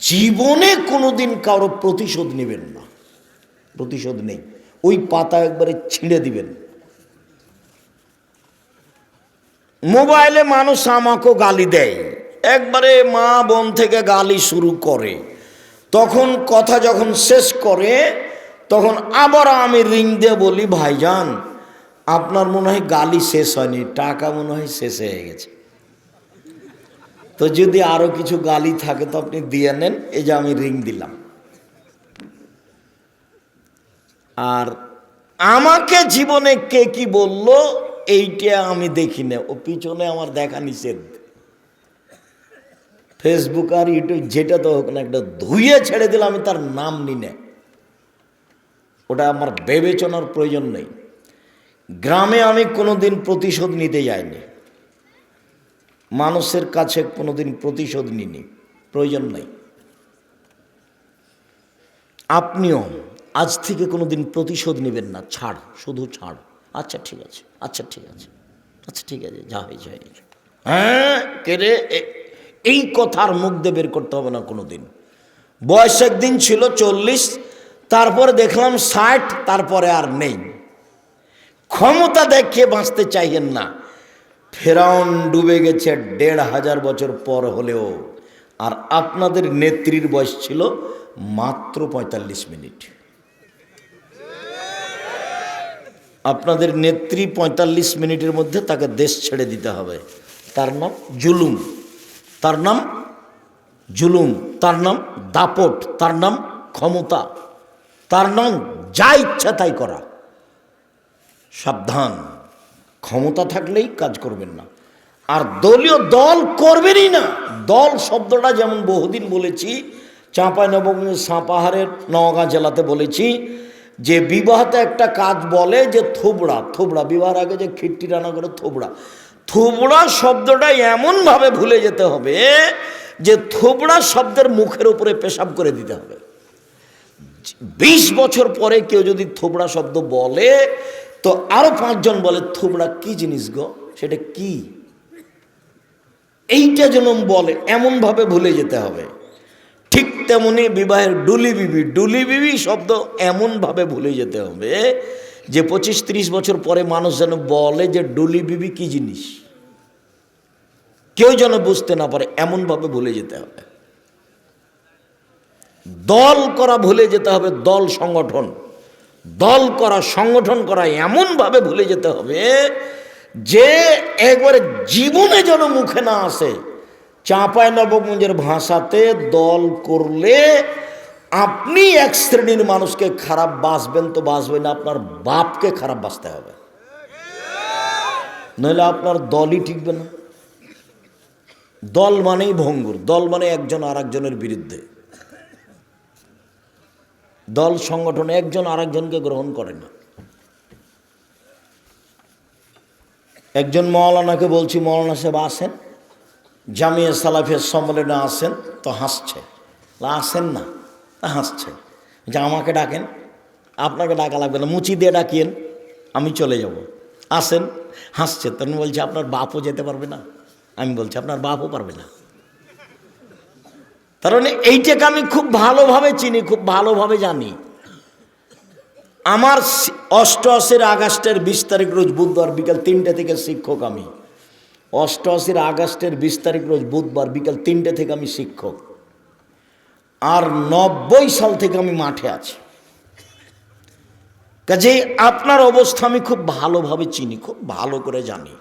জীবনে কোনোদিন কারও প্রতিশোধ নেবেন না। প্রতিশোধ নেই। ওই পাতা একবারে ছিঁড়ে দিবেন। মোবাইলে মানুষ আমাকেও গালি দেয়। একবারে মা বোন থেকে গালি শুরু করে। তখন কথা যখন শেষ করে, তখন আবার আমি রিং দিয়ে বলি, ভাইজান, আপনার মনে হয় গালি শেষ হয়নি, টাকা মনে হয় শেষ হয়ে গেছে। তো যদি আরও কিছু গালি থাকে তো আপনি দিয়ে নেন, এই যে আমি রিং দিলাম। আর আমাকে জীবনে কে কি বলল, এইটা আমি দেখি না। ও পিছনে আমার দেখা নিষেধ। ফেসবুক আর ইউটিউব যেটা তো হোক না একটা ধুয়ে ছেড়ে দিলে আমি তার নাম নি না। ওটা আমার বিবেচনার প্রয়োজন নেই। গ্রামে আমি কোনোদিন প্রতিশোধ নিতে যাইনি। মানুষের কাছে কোনোদিন প্রতিশোধ নিনি প্রয়োজন নেই। আপনিও আজ থেকে কোনোদিন প্রতিশোধ নেবেন না। ছাড়, শুধু ছাড়। আচ্ছা ঠিক আছে আচ্ছা ঠিক আছে। আচ্ছা ঠিক আছে, যা হয়েছে হয়েছে। হ্যাঁ কে রে? এই কথার মুখ দিয়ে বের করতে হবে না কোনো দিন বয়স একদিন ছিল চল্লিশ, তারপরে দেখলাম ষাট, তারপরে আর নেই। ক্ষমতা দেখিয়ে বাঁচতে চাইেন না। ফেরাউন ডুবে গেছে দেড় হাজার বছর পর হলেও। আর আপনাদের নেত্রীর বয়স ছিল মাত্র পঁয়তাল্লিশ মিনিট। আপনাদের নেত্রী পঁয়তাল্লিশ মিনিটের মধ্যে তাকে দেশ ছেড়ে দিতে হবে। তার নাম জুলুম। তার নাম জুলুম। তার নাম দাপট। তার নাম ক্ষমতা। তার নাম যা ইচ্ছা তাই করা। সাবধান। ক্ষমতা থাকলেই কাজ করবেন না। আর দলীয় দল করবেনই না। দল শব্দটা যেমন বহুদিন বলেছি, চাঁপাই নবগঞ্জ সাঁপাহারের নওগাঁ জেলাতে বলেছি, যে বিবাহতে একটা কাজ বলে যে থোবড়া থোবড়া, বিবাহের আগে যে খিট্টি রান্না করে থোবড়া। থোবড়া শব্দটা এমনভাবে ভুলে যেতে হবে যে থোবড়া শব্দের মুখের উপরে পেশাব করে দিতে হবে। বিশ বছর পরে কেউ যদি থোবড়া শব্দ বলে তো আরও পাঁচজন বলে থোবড়া কি জিনিস গো? সেটা কি? এইটা যেন বলে, এমনভাবে ভুলে যেতে হবে। ঠিক তেমনি বিবাহের ডুলি বিবি ডুলি বিবি শব্দ এমনভাবে ভুলে যেতে হবে যে পঁচিশ ত্রিশ বছর পরে মানুষ যেন বলে যে ডুলি বিবি কি জিনিস। কেউ যেন বুঝতে না পারে, এমনভাবে ভুলে যেতে হবে। দল করা ভুলে যেতে হবে, দল সংগঠন। দল করা, সংগঠন করা এমনভাবে ভুলে যেতে হবে যে একবারে জীবনে যেন মুখে না আসে। চাঁপায় নবগঞ্জের ভাষাতে দল করলে আপনি এক শ্রেণির মানুষকে খারাপ বাসবেন তো বাসবেন আপনার বাপকে খারাপ বাসতে হবে। নইলে আপনার দলই টিকবে না। দল মানেই ভঙ্গুর, দল মানে একজন আর বিরুদ্ধে। দল, সংগঠন, একজন আরেকজনকে গ্রহণ করে না। একজন মৌলানাকে বলছি, মৌলানা সাহেব আসেন। জামিয়া সালাফের সম্মেলনে আসেন, তো হাসছে। আসেন না, তা হাসছে। যে আমাকে ডাকেন, আপনাকে ডাকা লাগবে না, মুচি দিয়ে ডাকিয়েন, আমি চলে যাব। আসেন, হাসছে। তখন বলছে, আপনার বাপও যেতে পারবে না। আমি বলছি, আপনার বাপও পারবে না। তার মানে এইটাকে আমি খুব ভালোভাবে চিনি, খুব ভালোভাবে জানি। আমার অষ্টআশির আগস্টের বিশ তারিখ রোজ বুধবার বিকাল তিনটে থেকে শিক্ষক আমি। অষ্টআশির আগস্টের বিশ তারিখ রোজ বুধবার বিকাল তিনটে থেকে আমি শিক্ষক। আর নব্বই সাল থেকে আমি মাঠে আছি। কাজে আপনার অবস্থা আমি খুব ভালোভাবে চিনি, খুব ভালো করে জানি।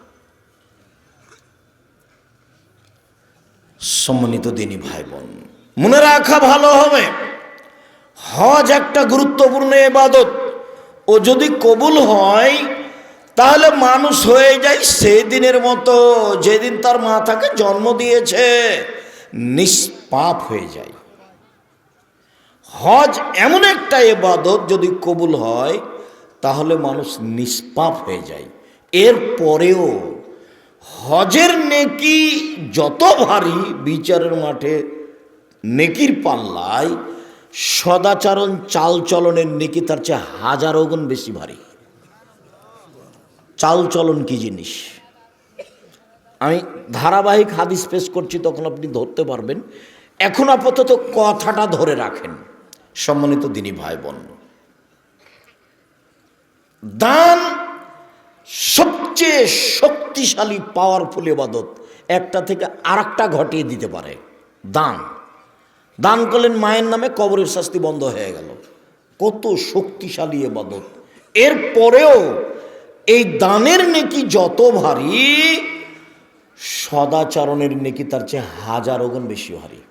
সম্মানিত দিনী ভাই বোন মনে রাখা ভালো হবে। হজ একটা গুরুত্বপূর্ণ এবাদত ও যদি কবুল হয়, তাহলে মানুষ হয়ে যায় সেই দিনের মতো, যেদিন তার মা তাকে জন্ম দিয়েছে, নিষ্পাপ হয়ে যায়। হজ এমন একটা এবাদত যদি কবুল হয়, তাহলে মানুষ নিষ্পাপ হয়ে যায়। এর পরেও হজের নেকি যত ভারী বিচারের মাঠে নেকির পাল্লায় সদাচরণ চালচলনের নেকি তার চেয়ে হাজারো গুণ বেশি ভারী। চালচলন কি জিনিস? আমি ধারাবাহিক হাদিস পেশ করছি, তখন আপনি ধরতে পারবেন। এখন আপাতত কথাটা ধরে রাখেন, সম্মানিত দিনী ভাই বোন দান সবচেয়ে শক্তিশালী পাওয়ারফুল এবাদত একটা থেকে আরেকটা ঘটিয়ে দিতে পারে। দান। দান করলেন মায়ের নামে কবরের শাস্তি বন্ধ হয়ে গেল। কত শক্তিশালী এবাদত। এরপরেও এই দানের নেকি যত ভারী, সদাচরণের নেকি তার চেয়ে হাজার গুণ বেশি ভারী।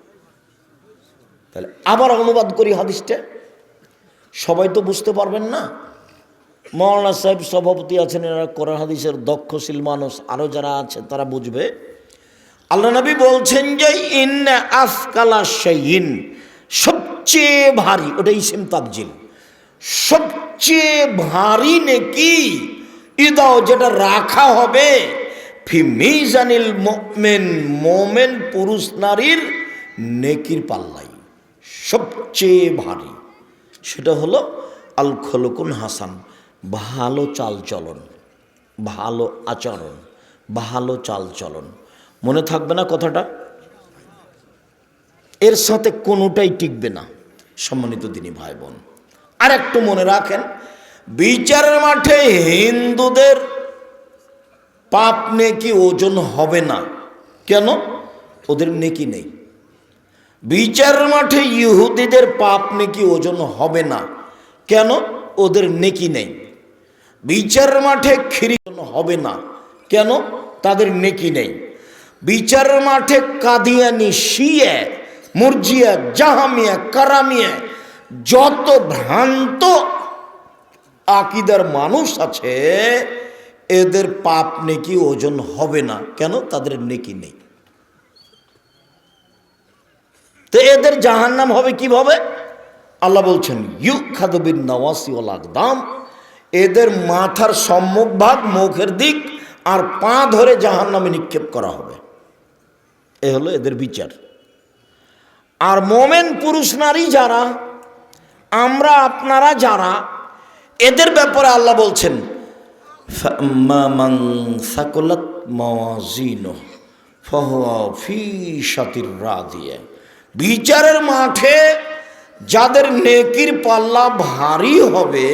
তাহলে আবার অনুবাদ করি হাদিসটা। সবাই তো বুঝতে পারবেন না। মৌলানা সাহেব সভাপতি আছেন এরা কোরআন হাদিসের দক্ষশীল মানুষ আরও যারা আছে তারা বুঝবে। আল্লাহ নবী বলছেন যে ইন আফকালা শাইন সবচেয়ে ভারী ওটা ইসিম তাবজিল। সবচেয়ে ভারী নেকি ইদাও যেটা রাখা হবে, ফি মিজানিল মোমেন মোমেন পুরুষ নারীর নেকির পাল্লাই। সবচেয়ে ভারী। সেটা হলো আল খলকুন হাসান, ভালো চালচলন, ভালো আচরণ, ভালো চালচলন। মনে থাকবে না কথাটা? এর সাথে কোনোটাই টিকবে না, সম্মানিত দিনী ভাই বোন আর একটু মনে রাখেন, বিচারের মাঠে হিন্দুদের পাপ নেকি ওজন হবে না। কেন? ওদের নেকি নেই। বিচারের মাঠে ইহুদিদের পাপ নেকি ওজন হবে না। কেন? ওদের নেকি নেই। বিচারের মাঠে খিরিজন হবে না। কেন? তাদের নেকি নেই। বিচারের মাঠে কাদিয়ানি শিয়ে মুরজিয়া জাহামিয়া কারামিয়া, যত ভ্রান্ত আকিদার মানুষ আছে, এদের পাপ নেকি ওজন হবে না। কেন? তাদের নেকি নেই। তো এদের জাহান্নাম হবে কীভাবে? আল্লাহ বলছেন ইউ খাদবিন নওয়াসি ওল আকদাম, এদের মাথার সম্মুখ ভাগ মুখের দিক আর পা ধরে জাহান্নামে নিক্ষেপ করা হবে। এ হলো এদের বিচার। আর মোমেন পুরুষ নারী যারা, আমরা আপনারা যারা, এদের ব্যাপারে আল্লাহ বলছেন বিচারের মাঠে যাদের নেকির পাল্লা ভারী হবে,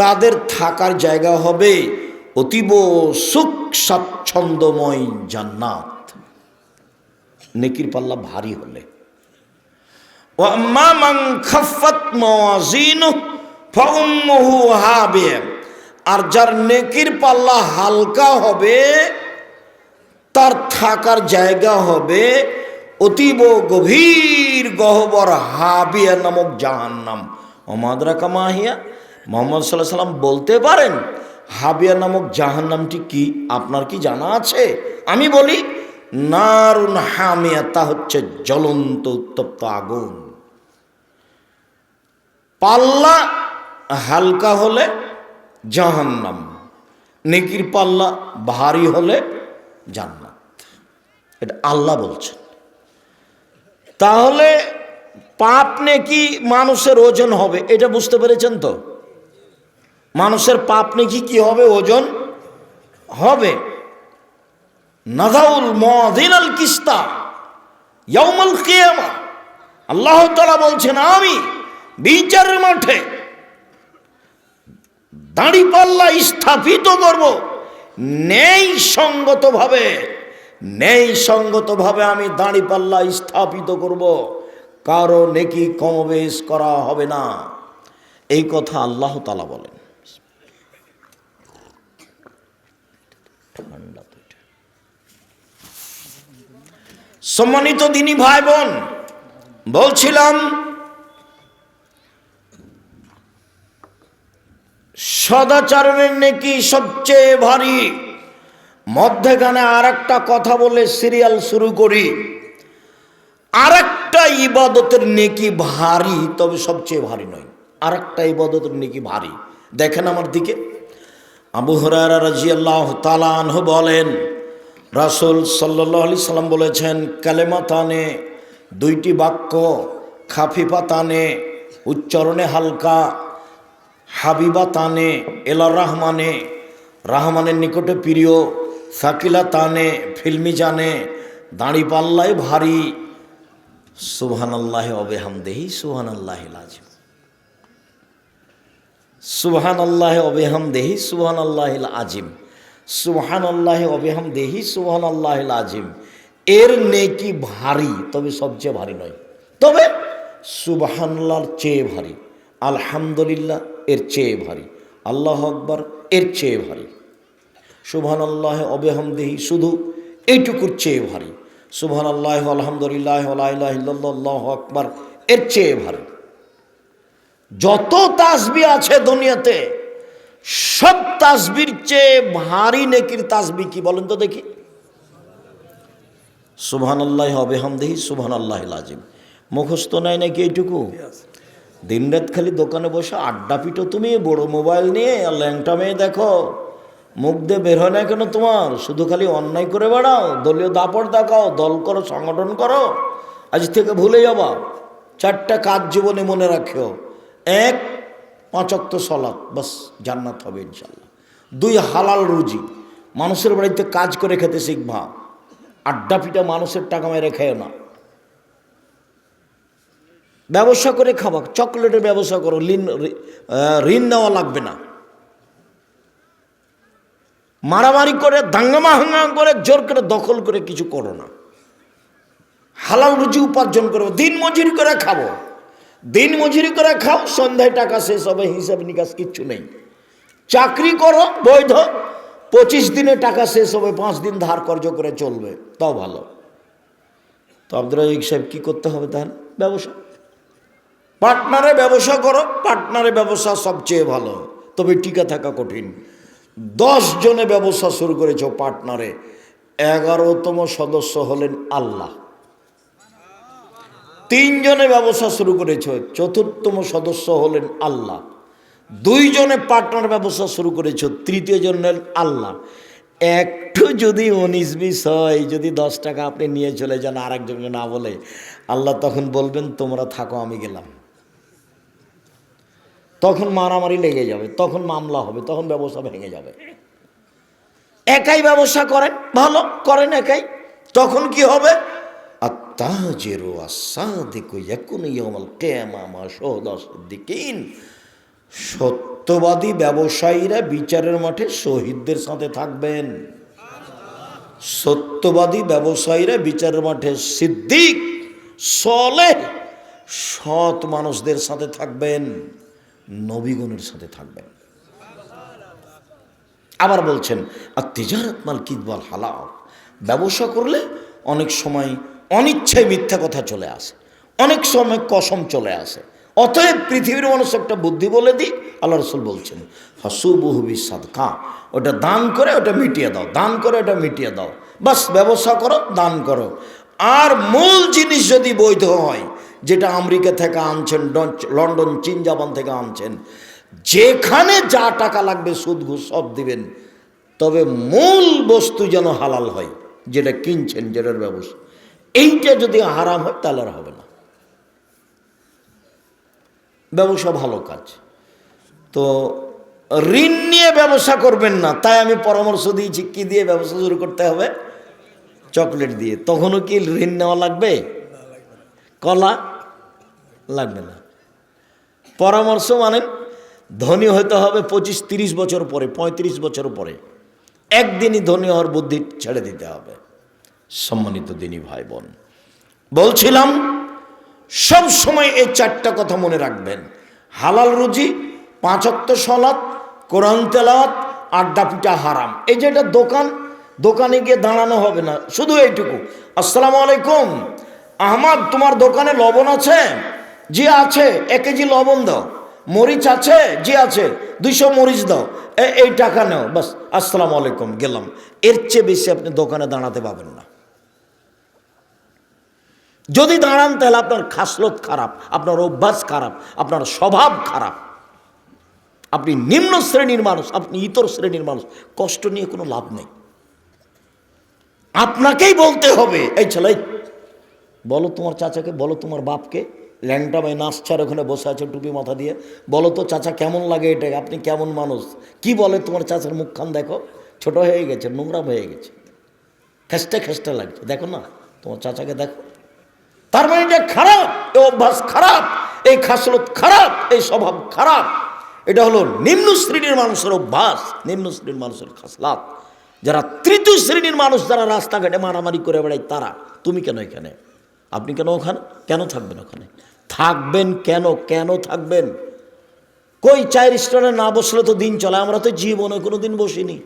তাদের থাকার জায়গা হবে অতীব সুখ স্বাচ্ছন্দ্যময় জান্নাত। নেকির পাল্লা ভারী হলে। আর যার নেকির পাল্লা হালকা হবে, তার থাকার জায়গা হবে অতীব গভীর গহবর হাবিয়া নামক জাহান্নাম। অমাদরা কামাহিয়া মোহাম্মদ সাল্লাহ সাল্লাম বলতে পারেন, হাবিয়া নামক জাহান্নামটি কি? আপনার কি জানা আছে? আমি বলি নারুন হামিয়া, তা হচ্ছে জ্বলন্ত উত্তপ্ত আগুন। পাল্লা হালকা হলে জাহান্নাম, নেকির পাল্লা ভারী হলে জান্নাত। এটা আল্লাহ বলছেন। তাহলে পাপ নেকি মানুষের ওজন হবে, এটা বুঝতে পেরেছেন তো? মানুষের পাপ নেকি কি হবে? ওজন হবে। নাজাউল মদিনাল কিস্তা, ইয়াউমাল কিয়ামা। আল্লাহ তাআলা বলছেন, আমি বিচারের মাঠে দাঁড়ি পাল্লা স্থাপিত করব। নেই সঙ্গতভাবে নেই সঙ্গতভাবে আমি দাঁড়ি পাল্লা স্থাপিত করব। কারও নেকি কমবেশ করা হবে না। এই কথা আল্লাহ তালা বলেন ঠান্ডা তো এটা। সম্মানিত দিনী ভাই বোন বলছিলাম, সদাচরণের নেকি সবচেয়ে ভারী, মধ্যেখানে আর একটা কথা বলে সিরিয়াল শুরু করি। আর একটা ইবাদতের নেকি ভারী, তবে সবচেয়ে ভারী নয়। আর একটা ইবাদতের নেকি ভারী। দেখেন আমার দিকে। আবু হরারা রাজি আল্লাহ তালানহ বলেন রাসুল সাল্লাহ আলি সাল্লাম বলেছেন কালেমা তানে দুইটি বাক্য খাফিফা তানে উচ্চারণে হালকা হাবিবা তানে এলা রহমানে, রাহমানের নিকটে প্রিয় সাকিলা তানে ফিল্মি জানে দাঁড়ি পাল্লায় ভারী সুবহান আল্লাহ অবেহামদেহি সুবহান আল্লাহ আজিম সুবহান আল্লাহ অবেহামদেহি সুবহান আল্লাহ আজিম সুবহান আল্লাহ অবেহামদেহি সুবহান আল্লাহ আজিম এর নেকি ভারী, তবে সবচেয়ে ভারী নয়। তবে সুবহানাল্লাহর চেয়ে ভারী, আলহামদুলিল্লাহ এর চেয়ে ভারী, আল্লাহ আকবর এর চেয়ে ভারী। সুবহান আল্লাহ অবেহামদেহি শুধু এইটুকুর চেয়ে ভারী সুবহান আল্লাহ আলহামদুলিল্লাহ আল্লাহ আকবর এর চেয়ে ভারী। যত তাসবি আছে দুনিয়াতে সব তাসবির চেয়ে ভারী নেকির তাসবি কি বলেন তো দেখি। সুবহান আল্লাহ অবেহামদেহি সুবহান আল্লাহ আজিম মুখস্থ নাই নাকি এইটুকু? দিনরাত খালি দোকানে বসে আড্ডা পিটো তুমি, বড় মোবাইল নিয়ে ল্যাংটা মেয়ে দেখো। মুখ দিয়ে বের হয় না কেন তোমার? শুধু খালি অন্যায় করে বেড়াও, দলীয় দাপট দেখাও, দল করো, সংগঠন করো। আজ থেকে ভুলে যাবা। চারটা কাজ জীবনে মনে রাখিও। এক পাঁচক্ত সলাৎ, বাস জান্নাত হবে ইনশাল্লাহ দুই হালাল রুজি, মানুষের বাড়িতে কাজ করে খেতে শিখবা। আড্ডা পিটা মানুষের টাকা মেরে খেয়ে না। ব্যবসা করে খাবা, চকলেটের ব্যবসা করো, ঋণ ঋণ নেওয়া লাগবে না। মারামারি করে, দাঙ্গামা হাঙ্গা করে, জোর করে দখল করে কিছু করো না। হালাল রুজি উপার্জন করব দিন মজুরি করে খাব। দিন মজুরি করে খাও, সন্ধ্যায় টাকা শেষ হবে, হিসাব নিকাশ কিচ্ছু নেই। চাকরি করো, বৈধ, পঁচিশ দিনে টাকা শেষ হবে, পাঁচ দিন ধার কর্য করে চলবে, তাও ভালো। তো আব্দুল রাজিক সাহেব কী করতে হবে তাহলে? ব্যবসা। পার্টনারে ব্যবসা করো, পার্টনারে ব্যবসা সবচেয়ে ভালো, তবে টিকা থাকা কঠিন। দশ জনে ব্যবসা শুরু করেছ পার্টনারে, এগারোতম সদস্য হলেন আল্লাহ। তিনজনে ব্যবসা শুরু করেছ, চতুর্থম সদস্য হলেন আল্লাহ। দুইজনে পার্টনার ব্যবসা শুরু করেছ, তৃতীয় জন আল্লাহ। একটু যদি উনিশ বিশ হয়, যদি দশ টাকা আপনি নিয়ে চলে যান আর একজনকে না বলে, আল্লাহ তখন বলবেন, তোমরা থাকো, আমি গেলাম। তখন মারামারি লেগে যাবে, তখন মামলা হবে, তখন ব্যবসা ভেঙে যাবে। একাই ব্যবসা করেন, ভালো, করেন একাই। তখন কি হবে? আত্মাজেরো আসাদিকু ইয়াকুন ইয়াউমাল কিয়ামা শাহাদা সিদ্দিকিন। সত্যবাদী ব্যবসায়ীরা বিচারের মাঠে শহীদদের সাথে থাকবেন। সত্যবাদী ব্যবসায়ীরা বিচারের মাঠে সিদ্দিক সলে সৎ মানুষদের সাথে থাকবেন, নবীগণের সাথে থাকবেন। আবার বলছেন আর তিজারত মাল কিদবাল হালাও ব্যবসা করলে অনেক সময় অনিচ্ছায় মিথ্যা কথা চলে আসে। অনেক সময় কসম চলে আসে। অতএব পৃথিবীর মানুষ একটা বুদ্ধি বলে দিই, আল্লাহ রসুল বলছেন হসুবহুবি সাদকা ওটা দান করে ওটা মিটিয়ে দাও, দান করে ওটা মিটিয়ে দাও। বাস, ব্যবসা করো, দান করো। আর মূল জিনিস যদি বৈধ হয়, যেটা আমেরিকা থেকে আনছেন লন্ডন, চীন, জাপান থেকে আনছেন, যেখানে যা টাকা লাগবে সুদ, ঘুষ সব দিবেন। তবে মূল বস্তু যেন হালাল হয়, যেটা কিনছেন, যেটার ব্যবস্থা এইটা যদি হারাম হয়, তাহলে আর হবে না। ব্যবসা ভালো কাজ। তো ঋণ নিয়ে ব্যবসা করবেন না, তাই আমি পরামর্শ দিয়েছি, কি দিয়ে ব্যবসা শুরু করতে হবে? চকলেট দিয়ে। তখনও কি ঋণ নেওয়া লাগবে? কলা লাগবে না। পরামর্শ মানে ধনী হতে হবে পঁচিশ তিরিশ বছর পরে, পঁয়ত্রিশ বছর পরে। একদিনই ধনী হওয়ার বুদ্ধি ছেড়ে দিতে হবে। সম্মানিত দিনী ভাই বোন বলছিলাম, সব সময় এই চারটা কথা মনে রাখবেন। হালাল রুজি পাঁচক্ত সলাৎ, কোরআন তেলাওয়াত, আড্ডা পিঠা হারাম। এই যে এটা দোকান, দোকানে গিয়ে দাঁড়ানো হবে না, শুধু এইটুকু। আসসালামু আলাইকুম। আহমাদ, তোমার দোকানে লবণ আছে? জি আছে। এক কেজি লবণ দাও। মরিচ আছে? জি আছে। দুইশো মরিচ দাও। এই টাকা নাও। বাস, আসসালামু আলাইকুম। গেলাম। এর চেয়ে বেশি আপনি দোকানে দাঁড়াতে পাবেন না। যদি দাঁড়ান, তাহলে আপনার খাসলত খারাপ, আপনার অভ্যাস খারাপ, আপনার স্বভাব খারাপ। আপনি নিম্ন শ্রেণির মানুষ, আপনি ইতর শ্রেণির মানুষ, কষ্ট নিয়ে কোনো লাভ নেই। আপনাকেই বলতে হবে, এই ছেলে, বলো তোমার চাচাকে, বলো তোমার বাপকে, ল্যাংটা ভাই নাচছার ওখানে বসে আছে টুপি মাথা দিয়ে। বলো তো চাচা কেমন লাগে এটা আপনি কেমন মানুষ? কি বলে তোমার চাচার মুখখান দেখো? ছোট হয়ে গেছে নোংরা হয়ে গেছে। খেস্টে খেস্টে লাগছে, দেখো না, তোমার চাচাকে দেখো। তার মানে এটা খারাপ এই অভ্যাস খারাপ, এই খাসলত খারাপ, এই স্বভাব খারাপ। এটা হলো নিম্ন শ্রেণির মানুষের অভ্যাস, নিম্ন শ্রেণির মানুষের খাসলাত। যারা তৃতীয় শ্রেণির মানুষ, যারা রাস্তাঘাটে মারামারি করে বেড়ায়, তারা, তুমি কেন এখানে? আপনি কেন ওখানে? কেন থাকবেন ওখানে? থাকবেন কেন? কেন থাকবেন? কই চায়ের স্টোরে না বসলে তো দিন চলে, আমরা তো জীবনে কোনো দিন বসিনি।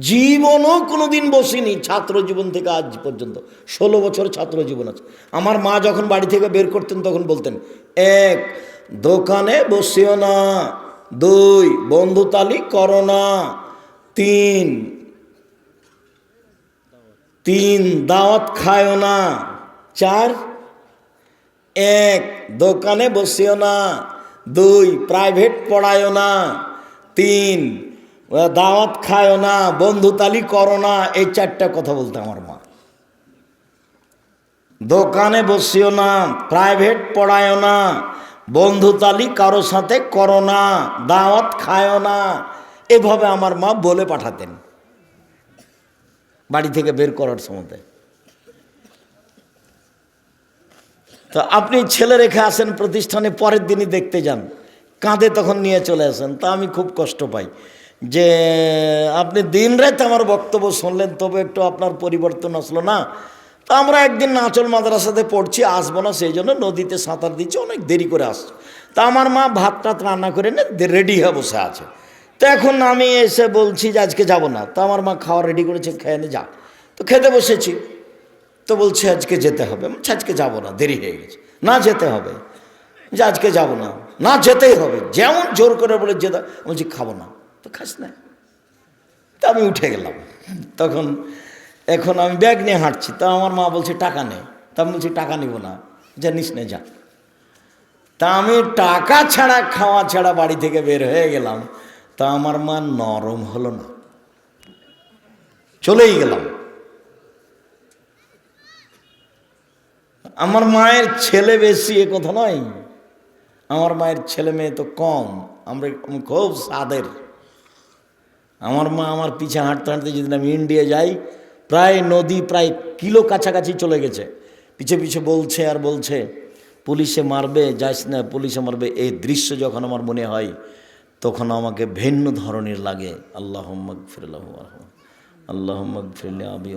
জীবনও কোনোদিন বসিনি ছাত্র জীবন থেকে আজ পর্যন্ত। ষোলো বছর ছাত্র জীবন আছে। আমার মা যখন বাড়ি থেকে বের করতেন, তখন বলতেন, এক, দোকানে বসিও না। দুই বন্ধুতালি করো না। তিন তিন, দাওয়াত খায়ও না। চার, এক, দোকানে বসিও না। দুই, প্রাইভেট পড়ায়ও না। তিন দাওয়াত খায়ও না বন্ধুতালি করো না, এই চারটা কথা বলতে আমার মা। দোকানে বসিও না, প্রাইভেট পড়ায়ও না বন্ধুতালি কারও সাথে করো না, দাওয়াত খায়ও না, এভাবে আমার মা বলে পাঠাতেন। বাড়ি থেকে বের করার সময় তো আপনি ছেলে রেখে আসেন প্রতিষ্ঠানে, পরের দিনই দেখতে যান। কাঁধে তখন নিয়ে চলে আসেন, তা আমি খুব কষ্ট পাই। যে আপনি দিন রাত আমার বক্তব্য শুনলেন, তবে একটু আপনার পরিবর্তন আসলো না। তা আমরা একদিন নাচল মাদ্রাসাতে পড়ছি, আসব না, সেই জন্য নদীতে সাঁতার দিচ্ছি, অনেক দেরি করে আসছে। তা আমার মা ভাত টাত রান্না করে নে রেডি হয়ে বসে আছে। তো এখন আমি এসে বলছি যে আজকে যাব না। তা আমার মা খাওয়া রেডি করেছে, খেয়ে নে, যা। তো খেতে বসেছি। তো বলছে আজকে যেতে হবে। আজকে যাব না, দেরি হয়ে গেছে। না যেতে হবে। যে আজকে যাব না। না যেতেই হবে। যেমন জোর করে বলে যেতে বলছি, খাব না। তো খাস না। তা আমি উঠে গেলাম। তখন এখন আমি ব্যাগ নিয়ে হাঁটছি। তা আমার মা বলছে, টাকা নেই তা আমি বলছি, টাকা নিব না। জানিস না, যা। তা আমি টাকা ছাড়া, খাওয়া ছাড়া বাড়ি থেকে বের হয়ে গেলাম। তা আমার মা নরম হলো না। চলেই গেলাম। আমার মায়ের ছেলে বেশি এ কথা নয়। আমার মায়ের ছেলে মেয়ে তো কম। আমরা খুব সাদের। আমার মা আমার পিছে হাঁটতে হাঁটতে যেদিন আমি ইন্ডিয়া যাই, প্রায় নদী প্রায় কিলো কাছাকাছি চলে গেছে। পিছে পিছে বলছে আর বলছে, পুলিশে মারবে যাইস না, পুলিশে মারবে। এই দৃশ্য যখন আমার মনে হয়, তখন আমাকে ভিন্ন ধরনের লাগে। আল্লাহ ফিরল্লাহ আল্লাহ ফিরলে আবি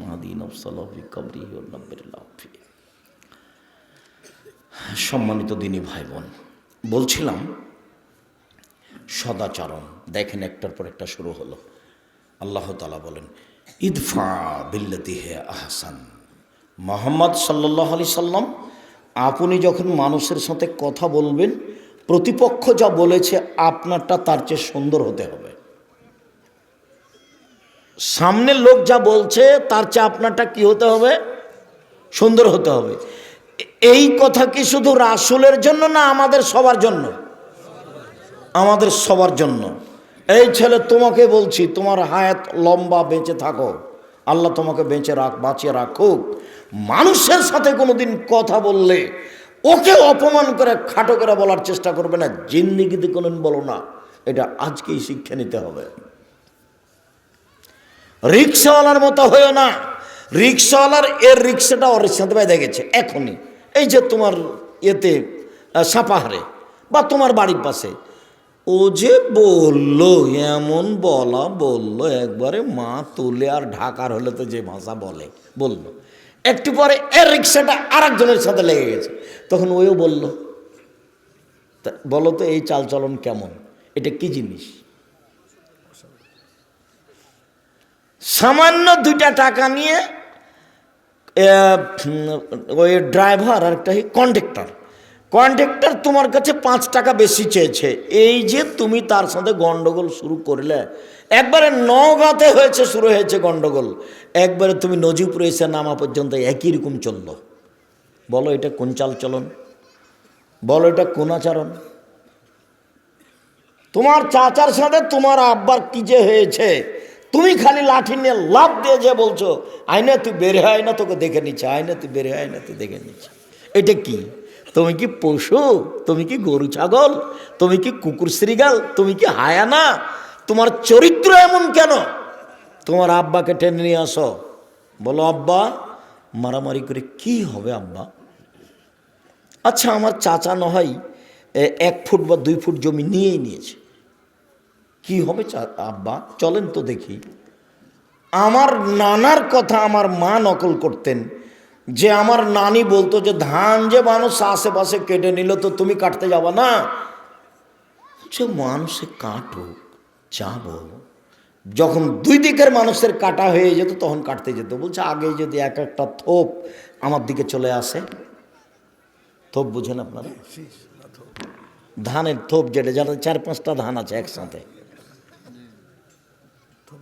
মাহাদিন সম্মানিত দিনী ভাই বোন, বলছিলাম সদাচরণ। দেখেন একটার পর একটা শুরু হলো। আল্লাহ তালা বলেন, ইদফা বিল্লতি হে আহসান। মোহাম্মদ সাল্লাহ আলি সাল্লাম, আপনি যখন মানুষের সাথে কথা বলবেন, প্রতিপক্ষ যা বলেছে আপনারটা তার চেয়ে সুন্দর হতে হবে। সামনের লোক যা বলছে তার চেয়ে আপনারটা কি হতে হবে? সুন্দর হতে হবে। এই কথা কি শুধু রাসুলের জন্য না আমাদের সবার জন্য? আমাদের সবার জন্য। এই ছেলে, তোমাকে বলছি, তোমার হায়াত লম্বা বেঁচে থাকো। আল্লাহ তোমাকে বেঁচে রাখ, বাঁচিয়ে রাখুক। মানুষের সাথে কোনোদিন কথা বললে ওকে অপমান করে, খাটো করে বলার চেষ্টা করবে না। জিন্দিগিতে কোনোদিন বলো না, এটা আজকেই শিক্ষা নিতে হবে। রিক্সাওয়ালার মতো হয়েও না। রিক্সাওয়ালার এর রিক্সাটা ওর সাথে বেঁধে গেছে, এখনই। এই যে তোমার এতে সাপাহারে বা তোমার বাড়ির পাশে ও যে বলল, এমন বলা বলল, একবারে মা তুলে আর ঢাকার হলে তো যে ভাষা বলে, বলল। একটু পরে এর রিক্সাটা আর একজনের সাথে লেগে গেছে। তখন ওইও বলল বলো তো এই চালচলন কেমন? এটা কি জিনিস? সামান্য দুইটা টাকা নিয়ে ওই ড্রাইভার আর একটা কন্ডাক্টর কন্ডাক্টর তোমার কাছে পাঁচ টাকা বেশি চেয়েছে। এই যে তুমি তার সাথে গন্ডগোল শুরু করলে। একবারে নগাতে হয়েছে, শুরু হয়েছে গন্ডগোল। একবারে তুমি নজিপুরে এসে নামা পর্যন্ত একই রকম চলল। বলো এটা কোন চাল চলন বলো এটা কোন আচরণ? তোমার চাচার সাথে তোমার আব্বার কি যে হয়েছে? তুমি খালি লাঠি নিয়ে লাভ দিয়ে যে বলছো, আয়না, তুই বের হয় না তোকে দেখে নিচ্ছে, আয়না, তুই বের হয় না তুই দেখে নিচ্ছে। এটা কি? তুমি কি পশু? তুমি কি গরু ছাগল? তুমি কি কুকুর শ্রীগাল? তুমি কি হায়ানা? তোমার চরিত্র এমন কেন? তোমার আব্বাকে টেনে নিয়ে আসো। বলো, আব্বা, মারামারি করে কি হবে, আব্বা? আচ্ছা আমার চাচা নহয় এক ফুট বা দুই ফুট জমি নিয়েই নিয়েছে। কি হবে আব্বা? চলেন তো দেখি। আমার নানার কথা আমার মা নকল করতেন। যে আমার নানি বলতো যে ধান যে মানুষ আশেপাশে কেটে নিল, তো তুমি কাটতে যাবা না? যে মানুষে কাটুক, যাব। যখন দুই দিকের মানুষের কাটা হয়ে যেত, তখন কাটতে যেত। বলছে, আগে যদি এক একটা থোপ আমার দিকে চলে আসে। থোপ বুঝেন আপনারা? ধানের থোপ যেটা যারা চার পাঁচটা ধান আছে একসাথে।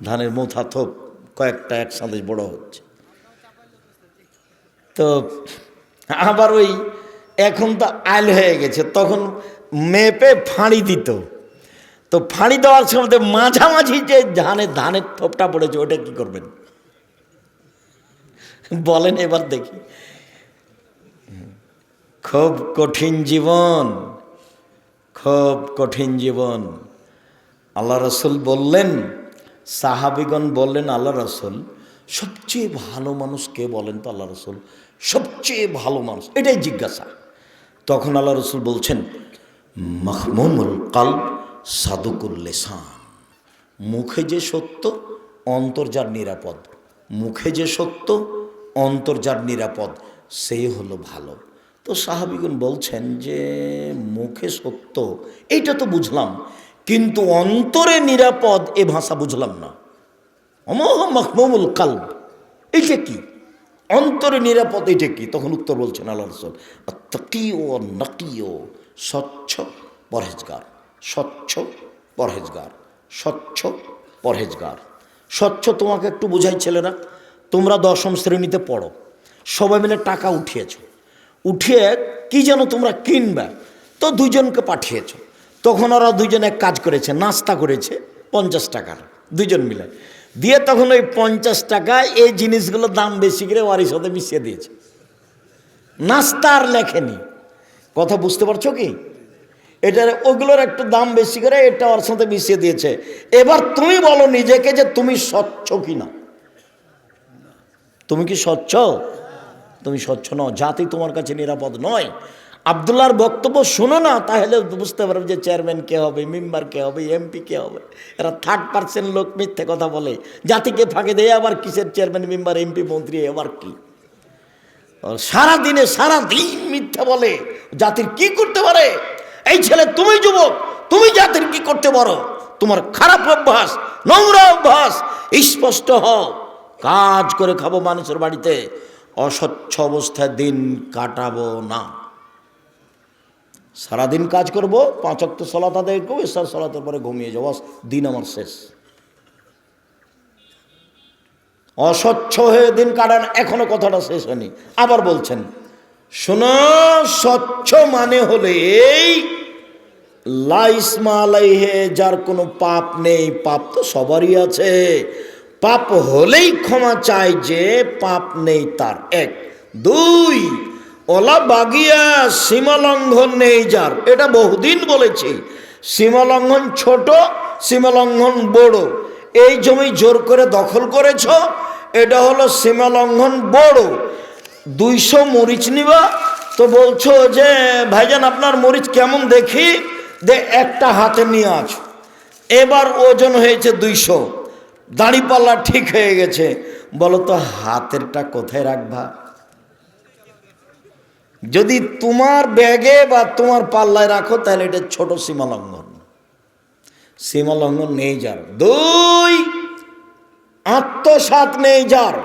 ধানের মোথা থোপ কয়েকটা একসাথে বড় হচ্ছে। তো আবার ওই এখন তো আইল হয়ে গেছে, তখন মেপে ফাঁড়ি দিত। তো ফাঁড়ি দেওয়ার সময় মাঝামাঝি যে ধানে, ধানের থোপটা পড়েছে, ওটা কি করবেন? বলেন এবার দেখি। খুব কঠিন জীবন, খুব কঠিন জীবন। আল্লাহ রসুল বললেন, সাহাবিগণ বললেন, আল্লাহ রসুল সবচেয়ে ভালো মানুষ কে বলেন তো আল্লাহ রসুল? সবচেয়ে ভালো মানুষ, এটাই জিজ্ঞাসা। তখন আল্লাহ রসুল বলছেন মখমুমুল কাল সাদুকুল লেসান। মুখে যে সত্য, অন্তর যার নিরাপদ। মুখে যে সত্য, অন্তর যার নিরাপদ, সে হলো ভালো। তো সাহাবিগুন বলছেন যে, মুখে সত্য এইটা তো বুঝলাম। কিন্তু অন্তরে নিরাপদ, এ ভাষা বুঝলাম না। অমোহ মখমুমুল কাল এইটা কি? অন্তরে নিরাপদ এটা কি? তখন উত্তর বলছেন আল্লাহ রসুল নকিও স্বচ্ছ পরহেজগার স্বচ্ছ পরহেজগার স্বচ্ছ পরহেজগার। স্বচ্ছ তোমাকে একটু বোঝাই ছেলেরা, তোমরা দশম শ্রেণীতে পড়ো, সবাই মিলে টাকা উঠিয়েছ। উঠিয়ে কি যেন তোমরা কিনবে, তো দুজনকে পাঠিয়েছ। তখন ওরা দুজন এক কাজ করেছে, নাস্তা করেছে, পঞ্চাশ টাকার দুজন মিলে। দিয়ে তখন ওই পঞ্চাশ টাকায় এই জিনিসগুলোর দাম বেশি করে ওয়ারির সাথে মিশিয়ে দিয়েছে। নাস্তা আর লেখেনি। কথা বুঝতে পারছ কি? এটার ওগুলোর একটু দাম বেশি করে এটা ওর সাথে মিশিয়ে দিয়েছে। এবার তুমি বলো নিজেকে যে তুমি স্বচ্ছ কিনা। তুমি কি স্বচ্ছ? তুমি স্বচ্ছ নও। জাতি তোমার কাছে নিরাপদ নয়। আবদুল্লাহর বক্তব্য শোনো না, তাহলে বুঝতে পারবে যে চেয়ারম্যান কে হবে, মেম্বার কে হবে, এমপি কে হবে। এরা থার্ড পার্সেন্ট লোক মিথ্যে কথা বলে। জাতিকে ফাঁকে দেয় আবার কিসের চেয়ারম্যান, মেম্বার, এমপি, মন্ত্রী আবার কি? সারা দিনে সারা দিন মিথ্যা বলে, জাতির কি করতে পারে? এই ছেলে, তুমি যুবক, তুমি জাতির কি করতে পারো? তোমার খারাপ অভ্যাস, নোংরা অভ্যাস, স্পষ্ট হও। কাজ করে খাব মানুষের বাড়িতে, অস্বচ্ছ অবস্থায় দিন কাটাবো না। সারাদিন কাজ করব, পাঁচ অক্ট সলাত আদায় করব এসার সলাতের পরে ঘুমিয়ে যাব। দিন আমার শেষ। অস্বচ্ছ হয়ে দিন কাটান, এখনও কথাটা শেষ হয়নি। আবার বলছেন, শোনো, স্বচ্ছ মানে হলে এই লাইসমা আলাইহে, যার কোনো পাপ নেই, পাপ তো সবারই আছে। পাপ হলেই ক্ষমা চাই যে পাপ নেই তার। এক। দুই ওলা বাগিয়া সীমালঙ্ঘন নেই যার। এটা বহুদিন বলেছি। সীমালঙ্ঘন ছোট, সীমালঙ্ঘন বড়। এই জমি জোর করে দখল করেছ, এটা হলো সীমালঙ্ঘন বড়। দুইশো মরিচ নিবা। তো বলছো যে, ভাইজান, আপনার মরিচ কেমন দেখি? দে, একটা হাতে নিয়ে আছো। এবার ওজন হয়েছে দুইশো। দাঁড়িপাল্লা ঠিক হয়ে গেছে। বলো তো, হাতেরটা কোথায় রাখবা? যদি তোমার ব্যাগে বা তোমার পাল্লায় রাখো, তাহলে এটা ছোট সীমা লঙ্ঘন সীমা লঙ্ঘন নেই যার। দুই, আত্মসাত নেই যার।